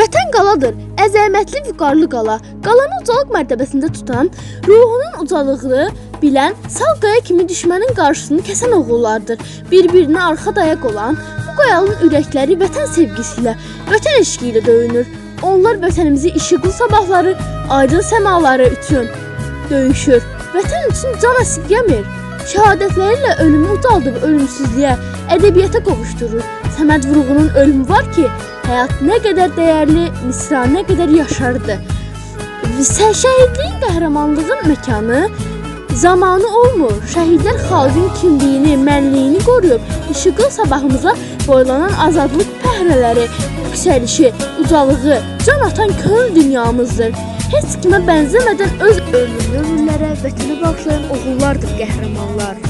Vətən qaladır, əzəmətli vüqarlı qala. Qalanı ucalıq mərtəbəsində tutan, ruhunun ucalığını bilən, sağ qaya kimi düşmənin qarşısını kəsən oğullardır. Bir-birinə arxa dayaq olan bu qayalın ürəkləri vətən sevgisi ilə, vətən eşqi ilə döyünür. Onlar vətənimizi işıqlı sabahları, aydın səmaları üçün döyüşür. Vətən üçün can əsirgəmir. Şəhadətlərlə ölümü ucaldıb ölümsüzlüyə, ədəbiyyata qovuşdurur. Səməd Vurğunun ölümü var ki, həyat nə qədər dəyərli, misra nə qədər yaşardı. Sə- Şəhidliyin qəhrəmanlığın məkanı zamanı olmur. Şəhidlər xalqın kimliyini, mənliyini qoruyub işıqlı sabahımıza boylanan azadlıq pəhrələri, yüksəlişi, ucalığı, can atan könül dünyamızdır. Heç kimə bənzəmədən öz ölümlü ölümlərə vətənə bağışlayan oğullardır qəhrəmanlar.